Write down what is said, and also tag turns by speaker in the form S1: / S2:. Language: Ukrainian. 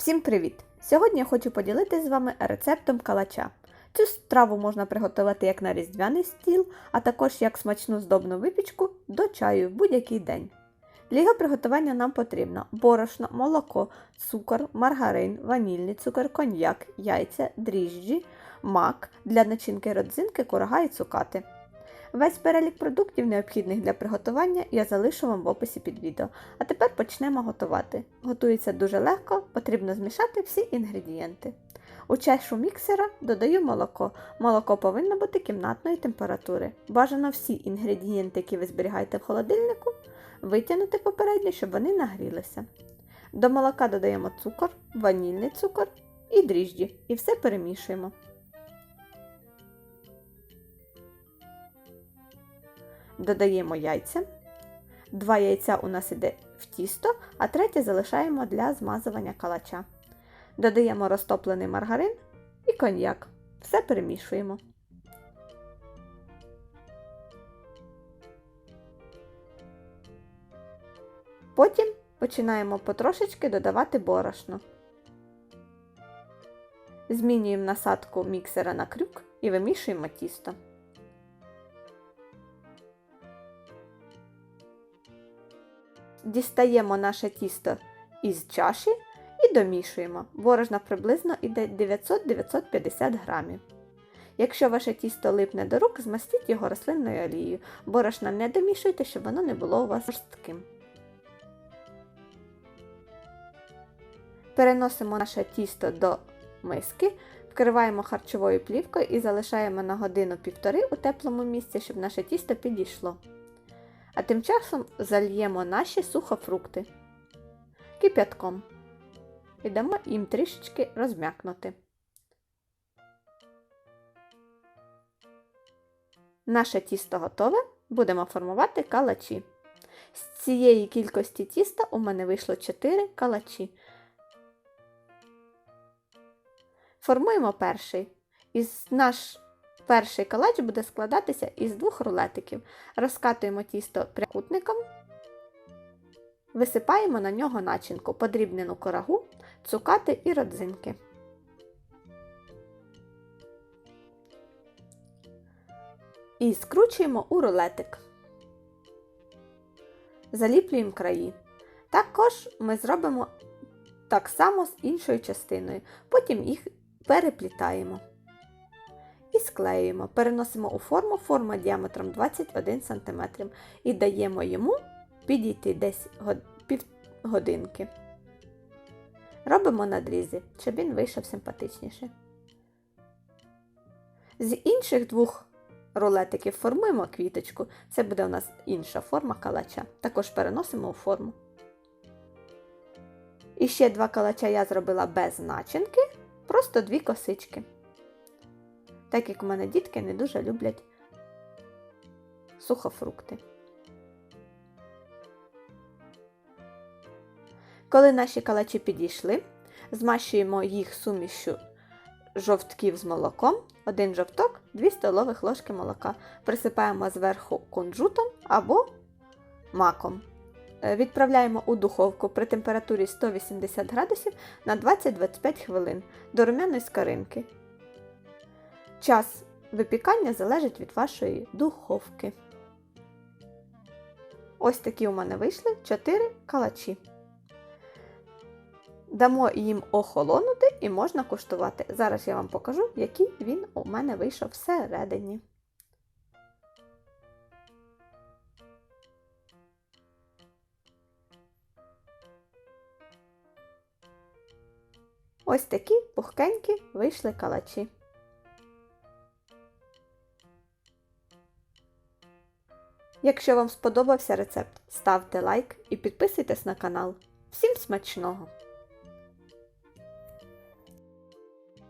S1: Всім привіт! Сьогодні я хочу поділитися з вами рецептом калача. Цю страву можна приготувати як на різдвяний стіл, а також як смачну здобну випічку до чаю в будь-який день. Для його приготування нам потрібно борошно, молоко, цукор, маргарин, ванільний цукор, коньяк, яйця, дріжджі, мак для начинки родзинки, курага і цукати. Весь перелік продуктів, необхідних для приготування, я залишу вам в описі під відео. А тепер почнемо готувати. Готується дуже легко, потрібно змішати всі інгредієнти. У чашу міксера додаю молоко. Молоко повинно бути кімнатної температури. Бажано всі інгредієнти, які ви зберігаєте в холодильнику, витягнути попередньо, щоб вони нагрілися. До молока додаємо цукор, ванільний цукор і дріжджі, і все перемішуємо. Додаємо яйця. Два яйця у нас іде в тісто, а третє залишаємо для змазування калача. Додаємо розтоплений маргарин і коньяк. Все перемішуємо. Потім починаємо потрошечки додавати борошно. Змінюємо насадку міксера на крюк і вимішуємо тісто. Дістаємо наше тісто із чаші і домішуємо. Борошна приблизно йде 900-950 грамів. Якщо ваше тісто липне до рук, змастіть його рослинною олією. Борошна не домішуйте, щоб воно не було у вас жорстким. Переносимо наше тісто до миски, вкриваємо харчовою плівкою і залишаємо на годину-півтори у теплому місці, щоб наше тісто підійшло. А тим часом зальємо наші сухофрукти кип'ятком і дамо їм трішечки розм'якнути. Наше тісто готове, будемо формувати калачі. З цієї кількості тіста у мене вийшло 4 калачі. Формуємо перший. Із наш Перший калач буде складатися із двох рулетиків. Розкатуємо тісто прямокутником, висипаємо на нього начинку, подрібнену корагу, цукати і родзинки. І скручуємо у рулетик. Заліплюємо краї. Також ми зробимо так само з іншою частиною, потім їх переплітаємо склеюємо. Переносимо у форму, форма діаметром 21 см і даємо йому підійти десь півгодинки. Робимо надрізи, щоб він вийшов симпатичніше. З інших двох рулетиків формуємо квіточку. Це буде у нас інша форма калача. Також переносимо у форму. І ще два калача я зробила без начинки, просто дві косички так як у мене дітки не дуже люблять сухофрукти. Коли наші калачі підійшли, змащуємо їх сумішю жовтків з молоком, один жовток, 2 столових ложки молока. Присипаємо зверху кунжутом або маком. Е, відправляємо у духовку при температурі 180 градусів на 20-25 хвилин до румяної скоринки. Час випікання залежить від вашої духовки. Ось такі у мене вийшли 4 калачі. Дамо їм охолонути і можна куштувати. Зараз я вам покажу, який він у мене вийшов всередині. Ось такі пухкенькі вийшли калачі. Якщо вам сподобався рецепт, ставте лайк і підписуйтесь на канал. Всім смачного!